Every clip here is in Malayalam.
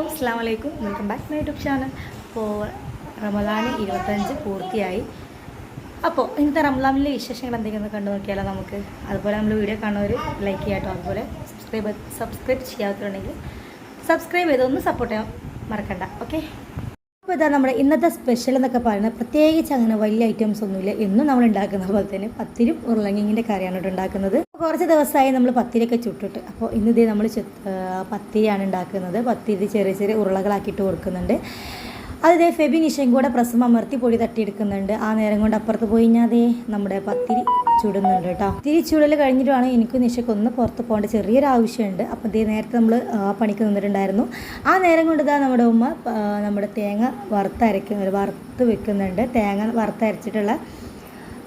ഹലോ അസ്സാം വലൈക്കും welcome back my YouTube channel. അപ്പോൾ റമദാൻ ഇരുപത്തഞ്ച് പൂർത്തിയായി. അപ്പോൾ ഇന്നത്തെ റംലാമിലെ വിശേഷങ്ങൾ എന്തെങ്കിലും കണ്ടു നോക്കിയാലോ നമുക്ക്. അതുപോലെ നമ്മൾ വീഡിയോ കാണുന്നവർ ലൈക്ക് ചെയ്യാട്ടോ. അതുപോലെ സബ്സ്ക്രൈബ് സബ്സ്ക്രൈബ് ചെയ്യാത്തവരുണ്ടെങ്കിൽ സബ്സ്ക്രൈബ് ചെയ്തൊന്ന് സപ്പോർട്ട് ചെയ്യാൻ മറക്കണ്ട. ഓക്കെ അപ്പോൾ ഇതാ നമ്മുടെ ഇന്നത്തെ സ്പെഷ്യൽ എന്നൊക്കെ പറയുന്നത് പ്രത്യേകിച്ച് അങ്ങനെ വലിയ ഐറ്റംസ് ഒന്നുമില്ല. എന്നും നമ്മൾ ഉണ്ടാക്കുന്ന പോലെ തന്നെ പത്തിരും ഉരുളങ്ങിങ്ങിന്റെ കറിയാണ് ഇവിടെ ഉണ്ടാക്കുന്നത്. കുറച്ച് ദിവസമായി നമ്മൾ പത്തിരിയൊക്കെ ചുട്ടിട്ട് അപ്പോൾ ഇന്നിതേ നമ്മൾ പത്തിരിയാണ് ഉണ്ടാക്കുന്നത്. പത്തിരി ചെറിയ ചെറിയ ഉരുളകളാക്കിയിട്ട് കൊടുക്കുന്നുണ്ട്. അത് ഇതേ ഫെബി നിഷയും കൂടെ പ്രസം അമർത്തി പൊടി തട്ടിയെടുക്കുന്നുണ്ട്. ആ നേരം കൊണ്ട് അപ്പുറത്ത് പോയി ഞാൻ അതേ നമ്മുടെ പത്തിരി ചുടുന്നുണ്ട് കേട്ടോ. പത്തിരി ചുടൽ കഴിഞ്ഞിട്ടാണ് എനിക്ക് നിഷയ്ക്ക് ഒന്ന് പുറത്ത് പോകേണ്ട ചെറിയൊരു ആവശ്യമുണ്ട്. അപ്പോൾ ഇതേ നേരത്തെ നമ്മൾ പണിക്ക് നിന്നിട്ടുണ്ടായിരുന്നു. ആ നേരം കൊണ്ട് ഇതാ നമ്മുടെ ഉമ്മ നമ്മുടെ തേങ്ങ വറുത്തരയ്ക്കുന്ന വറുത്ത് വെക്കുന്നുണ്ട്. തേങ്ങ വറുത്തരച്ചിട്ടുള്ള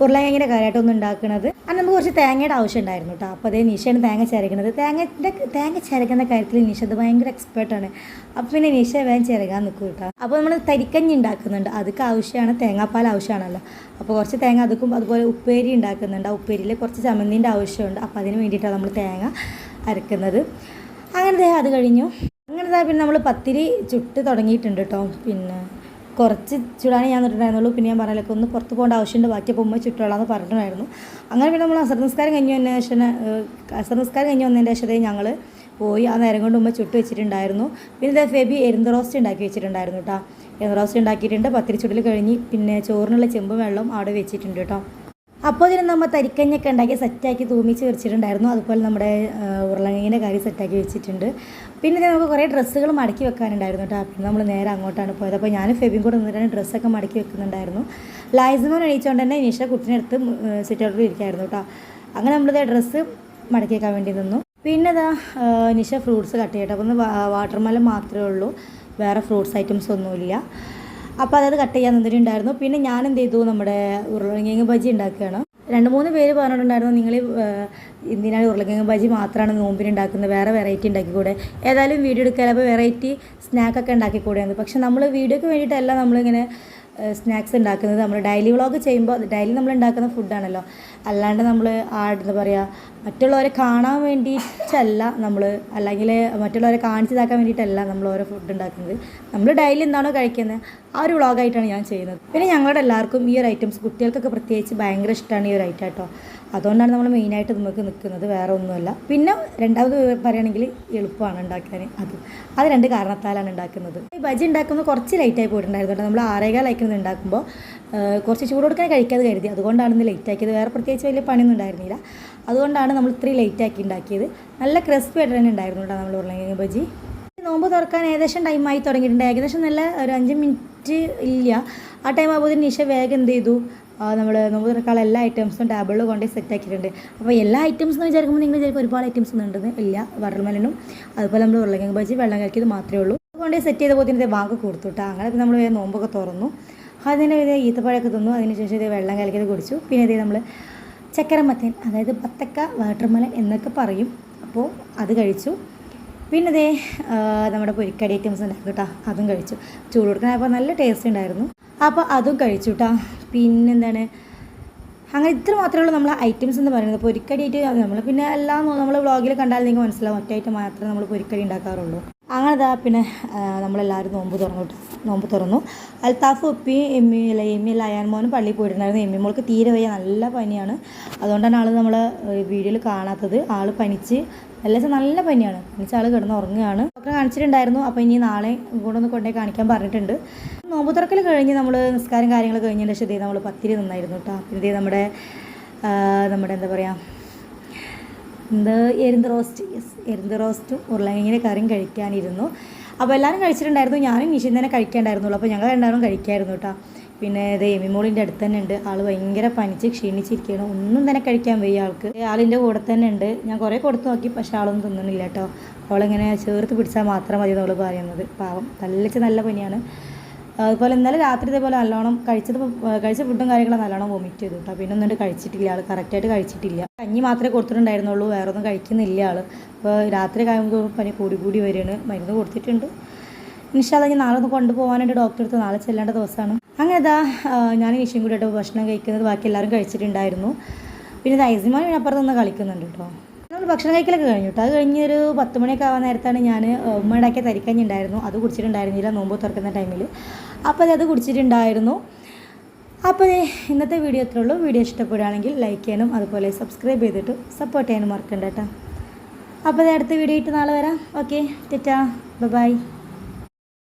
ഉരുളക്കിഴങ്ങിന്റെ കാര്യമായിട്ടൊന്നും ഉണ്ടാക്കുന്നത് അത് നമുക്ക് കുറച്ച് തേങ്ങയുടെ ആവശ്യം ഉണ്ടായിരുന്നു കേട്ടോ അപ്പോൾ അതേ നിഷയാണ് തേങ്ങ ചിരക്കുന്നത് തേങ്ങന്റെ തേങ്ങ ചിരക്കുന്ന കാര്യത്തിൽ നിഷ അത് ഭയങ്കര എക്സ്പേർട്ടാണ് അപ്പോൾ പിന്നെ നിഷ വേഗം ചിരകാൻ നിൽക്കും കേട്ടോ അപ്പോൾ നമ്മൾ തരിക്കഞ്ഞി ഉണ്ടാക്കുന്നുണ്ട്. അതൊക്കെ ആവശ്യമാണ്. തേങ്ങാപ്പാൽ ആവശ്യമാണല്ലോ. അപ്പോൾ കുറച്ച് തേങ്ങ അതുക്കും അതുപോലെ ഉപ്പേരി ഉണ്ടാക്കുന്നുണ്ട്. ആ ഉപ്പേരിയിൽ കുറച്ച് ചമ്മന്തിന്റെ ആവശ്യമുണ്ട്. അപ്പോൾ അതിന് വേണ്ടിയിട്ടാണ് നമ്മൾ തേങ്ങ അരക്കുന്നത്. അങ്ങനെ അത് കഴിഞ്ഞു. അങ്ങനെ പിന്നെ നമ്മൾ പത്തിരി ചുട്ട് തുടങ്ങിയിട്ടുണ്ട് കേട്ടോ പിന്നെ കുറച്ച് ചുടാനേ ഞാൻ നിന്നിട്ടുണ്ടായിരുന്നുള്ളൂ പിന്നെ ഞാൻ പറഞ്ഞില്ല ഒന്ന് പുറത്ത് പോകേണ്ട ആവശ്യമുണ്ട്. ബാക്കി അപ്പോൾ ഉമ്മ ചുറ്റോളാന്ന് പറഞ്ഞിട്ടുണ്ടായിരുന്നു. അങ്ങനെ പിന്നെ നമ്മൾ അസർ നിസ്കാരം കഴിഞ്ഞ് വന്നതിന് ശേഷം അസർ നിസ്കാരം കഴിഞ്ഞ് വന്നതിന്റെ ശേഷം ഞങ്ങൾ പോയി ആ നേരം കൊണ്ട് ഉമ്മ ചുട്ട് വെച്ചിട്ടുണ്ടായിരുന്നു. പിന്നെ ഇതേ ഫെബി എരുന്ത് റോസ്റ്റ് ഉണ്ടാക്കി വെച്ചിട്ടുണ്ടായിരുന്നു കേട്ടോ എരുന്ത് റോസ്റ്റ് ഉണ്ടാക്കിയിട്ടുണ്ട്. പത്തിരി ചുടൽ കഴിഞ്ഞ് പിന്നെ ചോറിനുള്ള ചെമ്പ് വെള്ളം അവിടെ വെച്ചിട്ടുണ്ട് കേട്ടോ അപ്പോൾ ഇതിന് നമ്മൾ തരിക്കഞ്ഞൊക്കെ ഉണ്ടാക്കി സെറ്റാക്കി തൂമിച്ച് വെച്ചിട്ടുണ്ടായിരുന്നു. അതുപോലെ നമ്മുടെ ഉരുളങ്ങിന്റെ കറി സെറ്റാക്കി വെച്ചിട്ടുണ്ട്. പിന്നെ നമുക്ക് കുറേ ഡ്രസ്സുകൾ മടക്കി വെക്കാനുണ്ടായിരുന്നു കേട്ടോ. പിന്നെ നമ്മൾ നേരെ അങ്ങോട്ടാണ് പോയത്. അപ്പോൾ ഞാൻ ഫെബിയും കൂടെ നിന്നിട്ടാണ് ഡ്രസ്സൊക്കെ മടക്കി വെക്കുന്നുണ്ടായിരുന്നു. ലൈസമോൻ എണീച്ചുകൊണ്ട് തന്നെ ഇനീഷ കുട്ടിനെടുത്ത് സിറ്റൗട്ടിൽ ഇരിക്കായിരുന്നു കേട്ടോ. അങ്ങനെ നമ്മളിത് ഡ്രസ്സ് മടക്കി വെക്കാൻ വേണ്ടി നിന്നു. പിന്നെ ആ, നിഷ ഫ്രൂട്ട്സ് കട്ട് ചെയ്യട്ടെ. അപ്പോൾ ഒന്ന് വാട്ടർമെലൻ മാത്രമേ ഉള്ളൂ. വേറെ ഫ്രൂട്ട്സ് ഐറ്റംസ് ഒന്നുമില്ല. അപ്പോൾ അതത് കട്ട് ചെയ്യാൻ നിന്നിട്ടുണ്ടായിരുന്നു. പിന്നെ ഞാൻ എന്ത് ചെയ്തു? നമ്മുടെ ഉരുളക്കിഴങ്ങ് ബജി ഉണ്ടാക്കുകയാണ്. രണ്ട് മൂന്ന് പേര് പറഞ്ഞിട്ടുണ്ടായിരുന്നു നിങ്ങൾ എന്തിനാണ് ഉരുളക്കിഴങ്ങ് ബജി മാത്രമാണ് നോമ്പിന് ഉണ്ടാക്കുന്നത് വേറെ വെറൈറ്റി ഉണ്ടാക്കിക്കൂടെ? ഏതായാലും വീഡിയോ എടുക്കാൻ അപ്പോൾ വെറൈറ്റി സ്നാക്കൊക്കെ ഉണ്ടാക്കിക്കൂടെയാണ് പക്ഷെ നമ്മൾ വീഡിയോയ്ക്ക് വേണ്ടിയിട്ടല്ല നമ്മളിങ്ങനെ സ്നാക്സ് ഉണ്ടാക്കുന്നത്. നമ്മൾ ഡെയിലി വ്ളോഗ് ചെയ്യുമ്പോൾ ഡെയിലി നമ്മൾ ഉണ്ടാക്കുന്ന ഫുഡാണല്ലോ അല്ലാണ്ട് നമ്മൾ ആ എന്താ പറയുക മറ്റുള്ളവരെ കാണാൻ വേണ്ടിയിട്ടല്ല നമ്മൾ അല്ലെങ്കിൽ മറ്റുള്ളവരെ കാണിച്ചതാക്കാൻ വേണ്ടിയിട്ടല്ല നമ്മൾ ഓരോ ഫുഡ് ഉണ്ടാക്കുന്നത്. നമ്മൾ ഡെയിലി എന്താണോ കഴിക്കുന്നത് ആ ഒരു വ്ളോഗായിട്ടാണ് ഞാൻ ചെയ്യുന്നത്. പിന്നെ ഞങ്ങളുടെ എല്ലാവർക്കും ഈ ഒരു ഐറ്റംസ് കുട്ടികൾക്കൊക്കെ പ്രത്യേകിച്ച് ഭയങ്കര ഇഷ്ടമാണ് ഈ ഒരു ഐറ്റം കേട്ടോ. അതുകൊണ്ടാണ് നമ്മൾ മെയിനായിട്ട് നമുക്ക് നിൽക്കുന്നത് വേറെ ഒന്നുമല്ല. പിന്നെ രണ്ടാമത് പറയുകയാണെങ്കിൽ എളുപ്പമാണ് ഉണ്ടാക്കാൻ അത് അത് രണ്ട് കാരണത്താലാണ് ഉണ്ടാക്കുന്നത്. ഈ ബജി ഉണ്ടാക്കുന്നത് കുറച്ച് ലൈറ്റായി പോയിട്ടുണ്ടായിരുന്നു നമ്മൾ ആറേകാൽ അയക്കുന്നത് ഉണ്ടാക്കുമ്പോൾ കുറച്ച് ചൂട് കൊടുക്കാൻ കഴിക്കാതെ കരുതി. അതുകൊണ്ടാണ് ഇന്ന് ലേറ്റ് ആക്കിയത്. വേറെ പ്രത്യേകിച്ച് വലിയ പണിയൊന്നും ഉണ്ടായിരുന്നില്ല. അതുകൊണ്ടാണ് നമ്മൾ ഇത്രയും ലേറ്റ് ആക്കി ഉണ്ടാക്കിയത്. നല്ല ക്രിസ്പി ആയിട്ട് തന്നെ ഉണ്ടായിരുന്നു കേട്ടോ നമ്മൾ ഉരുളക്കിഴങ്ങ് ബജി. നോമ്പ് തുറക്കാൻ ഏകദേശം ടൈമായി തുടങ്ങിയിട്ടുണ്ട്. ഏകദേശം നല്ല ഒരു അഞ്ച് മിനിറ്റ് ഇല്ല. ആ ടൈം ആകുമ്പോൾ നിഷ വേഗം എന്ത് ചെയ്തു? നമ്മൾ നോമ്പ് തുറക്കാനുള്ള എല്ലാ ഐറ്റംസും ടേബിളിൽ കൊണ്ടുപോയി സെറ്റ് ആക്കിയിട്ടുണ്ട്. അപ്പോൾ എല്ലാ ഐറ്റംസ് എന്ന് വിചാരിക്കുമ്പോൾ നിങ്ങൾ വിചാരിക്കും ഒരുപാട് ഐറ്റംസ് ഒന്നും ഉണ്ടെന്ന് ഇല്ല. വറൽമലനും അതുപോലെ നമ്മൾ ഉരുളക്കിഴങ്ങ് ബജി വെള്ളം കലക്കിയത് മാത്രമേ ഉള്ളൂ. കൊണ്ടുപോയി സെറ്റ് ചെയ്ത പോലെ വാങ്ങ് കൊടുത്തു കേട്ടോ അങ്ങനെ നമ്മൾ നോമ്പൊക്കെ തുറന്നു. അതിന് ഇത് ഈത്തപ്പഴമൊക്കെ തിന്നു. അതിനുശേഷം ഇത് വെള്ളം കലക്കിയത് കുടിച്ചു. പിന്നെ ഇത് നമ്മൾ ചക്കരമത്തൻ അതായത് പത്തക്ക വാട്ടർമലൻ എന്നൊക്കെ പറയും. അപ്പോൾ അത് കഴിച്ചു. പിന്നെ ദേ നമ്മുടെ പൊരിക്കടി ഐറ്റംസ് ഉണ്ടാക്കും കേട്ടോ. അതും കഴിച്ചു. ചൂട് കൊടുക്കാനപ്പോൾ നല്ല ടേസ്റ്റ് ഉണ്ടായിരുന്നു. അപ്പോൾ അതും കഴിച്ചു കേട്ടോ. പിന്നെന്താണ്? അങ്ങനെ ഇത്ര മാത്രമേ ഉള്ളൂ നമ്മളെ ഐറ്റംസ് എന്ന് പറയുന്നത്. പൊരിക്കടി ആയിട്ട് നമ്മൾ പിന്നെ എല്ലാം നമ്മൾ വ്ളോഗിൽ കണ്ടാൽ നിങ്ങൾക്ക് മനസ്സിലാവും. ഒറ്റ ഐറ്റം മാത്രമേ നമ്മൾ പൊരിക്കടി ഉണ്ടാക്കാറുള്ളൂ. അങ്ങനെ ദാ പിന്നെ നമ്മളെല്ലാവരും നോമ്പ് തുറന്നു നോമ്പ് തുറന്നു. അൽത്താഫ് ഉപ്പി എമ്മി അല്ല എമ്മി അല്ല അയാൻ മോനും പള്ളിയിൽ പോയിട്ടുണ്ടായിരുന്നു. എമ്മി മോൾക്ക് തീരെ വയ്യ നല്ല പനിയാണ്. അതുകൊണ്ടാണ് ആൾ നമ്മൾ വീഡിയോയിൽ കാണാത്തത്. ആൾ പനിച്ച് നല്ല നല്ല പനിയാണ്. പനിച്ച ആൾ കിടന്ന് ഉറങ്ങുകയാണ്. ഡോക്ടറെ കാണിച്ചിട്ടുണ്ടായിരുന്നു. അപ്പോൾ ഇനി നാളെ കൂടെ ഒന്ന് കൊണ്ടുപോയി കാണിക്കാൻ പറഞ്ഞിട്ടുണ്ട്. നോമ്പ് തുറക്കൽ കഴിഞ്ഞ് നമ്മൾ നിസ്കാരം കാര്യങ്ങൾ കഴിഞ്ഞതിന്റെ ശേഷം നമ്മൾ പത്തിരി നിന്നായിരുന്നു കേട്ടോ. ദേ നമ്മുടെ നമ്മുടെ എന്താ പറയുക എന്ത്? എരുന്ത് റോസ്റ്റ്. യെസ് എരുന്ത് റോസ്റ്റും ഉരുളക്കിഴങ്ങിന്റെ കറിയും കഴിക്കാനിരുന്നു. അപ്പോൾ എല്ലാവരും കഴിച്ചിട്ടുണ്ടായിരുന്നു. ഞാനും മിഷീൻ തന്നെ കഴിക്കാണ്ടായിരുന്നുള്ളൂ. അപ്പോൾ ഞങ്ങൾ രണ്ടാളും കഴിക്കായിരുന്നു കേട്ടോ പിന്നെ ഇത് എമിമോളിന്റെ അടുത്ത് തന്നെ ഉണ്ട് ആൾ ഭയങ്കര പനിച്ച് ക്ഷീണിച്ചിരിക്കുകയാണ് ഒന്നും തന്നെ കഴിക്കാൻ വയ്യ ആൾക്ക്. ആളിന്റെ കൂടെ തന്നെ ഉണ്ട് ഞാൻ കുറേ കൊടുത്തു നോക്കി. പക്ഷേ ആളൊന്നും തിന്നുന്നില്ല കേട്ടോ അവളിങ്ങനെ ചേർത്ത് പിടിച്ചാൽ മാത്രം മതി എന്നുള്ളത് പറയുന്നത്. പാവം. തല്ലിച്ച് നല്ല പനിയാണ്. അതുപോലെ ഇന്നലെ രാത്രി ഇതേപോലെ നല്ലോണം കഴിച്ചത് കഴിച്ച ഫുഡും കാര്യങ്ങളും നല്ലോണം വോമിറ്റ് ചെയ്തു കേട്ടോ. പിന്നെ ഒന്നും കഴിച്ചിട്ടില്ല. ആൾ കറക്റ്റായിട്ട് കഴിച്ചിട്ടില്ല. കഞ്ഞി മാത്രമേ കൊടുത്തിട്ടുണ്ടായിരുന്നുള്ളൂ. വേറെ ഒന്നും കഴിക്കുന്നില്ല ആൾ അപ്പോൾ രാത്രി കഴിയുമ്പോൾ പനി കൂടി കൂടി വരികയാണ്. മരുന്ന് കൊടുത്തിട്ടുണ്ട്. ഇൻഷാല്ല ഞാൻ നാളെ ഒന്ന് കൊണ്ടുപോകാനായിട്ട് ഡോക്ടറെ അടുത്ത്. നാളെ ചെല്ലേണ്ട ദിവസമാണ് അങ്ങനെ ഇതാ ഞാൻ നിഷയും കൂടി ഭക്ഷണം കഴിക്കുന്നത് ബാക്കി എല്ലാവരും കഴിച്ചിട്ടുണ്ടായിരുന്നു. പിന്നെ ഇത് ഐസിമാൻ അപ്പുറത്ത് നിന്ന് കളിക്കുന്നുണ്ട് കേട്ടോ. നമ്മൾ ഭക്ഷണം കഴിക്കലൊക്കെ കഴിഞ്ഞു കേട്ടോ അത് കഴിഞ്ഞൊരു പത്ത് മണിയൊക്കെ ആവാൻ നേരത്താണ് ഞാൻ ഉമ്മ ഉണ്ടാക്കിയ തരിക്കഞ്ഞി ഉണ്ടായിരുന്നു അത് കുടിച്ചിട്ടുണ്ടായിരുന്നില്ല നോമ്പ് തുറക്കുന്ന ടൈമിൽ അപ്പോൾ അത് കുടിച്ചിട്ടുണ്ടായിരുന്നു. അപ്പോൾ ഇന്നത്തെ വീഡിയോ ഇത്രേ ഉള്ളൂ. വീഡിയോ ഇഷ്ടപ്പെടുകയാണെങ്കിൽ ലൈക്ക് ചെയ്യാനും അതുപോലെ സബ്സ്ക്രൈബ് ചെയ്തിട്ട് സപ്പോർട്ട് ചെയ്യാനും മറക്കണ്ട കേട്ടോ അപ്പോൾ അടുത്ത വീഡിയോ ആയിട്ട് നാളെ വരാം. ഓക്കെ ടെറ്റാ. ബൈ.